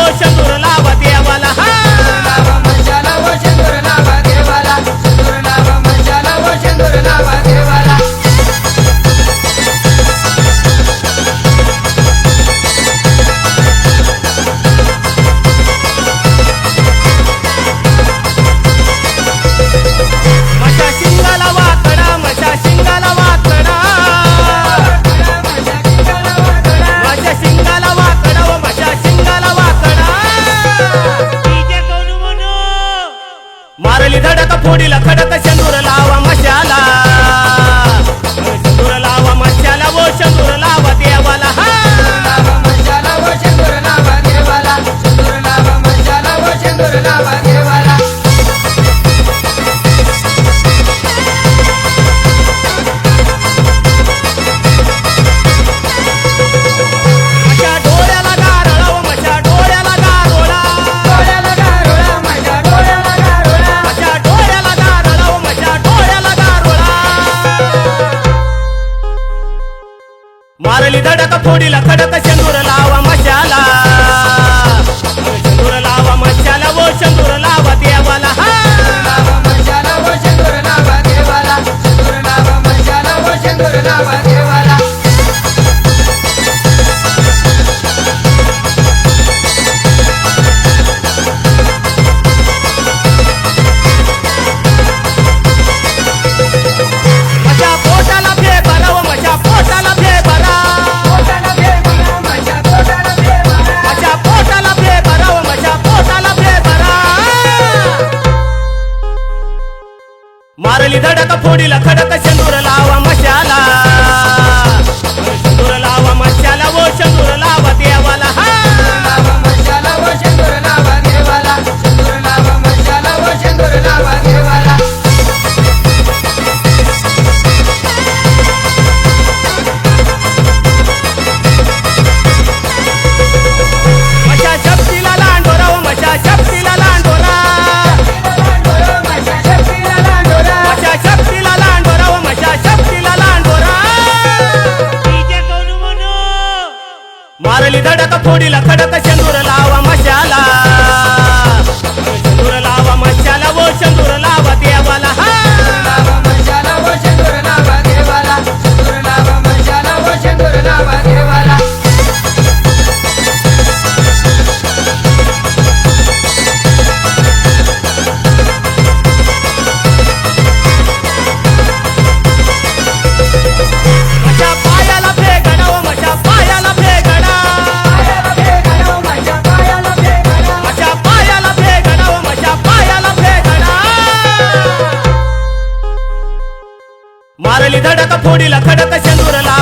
शंभूर लावते मारली धडक फोडीला खडक शेंदूर लावा मशाला. मारली धडक फोडीला खडक शेंदूर लावा मशाला. धडक फोडीला खडक शेंदूर लावा मशाला. मारली धडक फोडीला खडक शेंदूर लावा मशाला. धडक फोडीला खडक शेंदूरला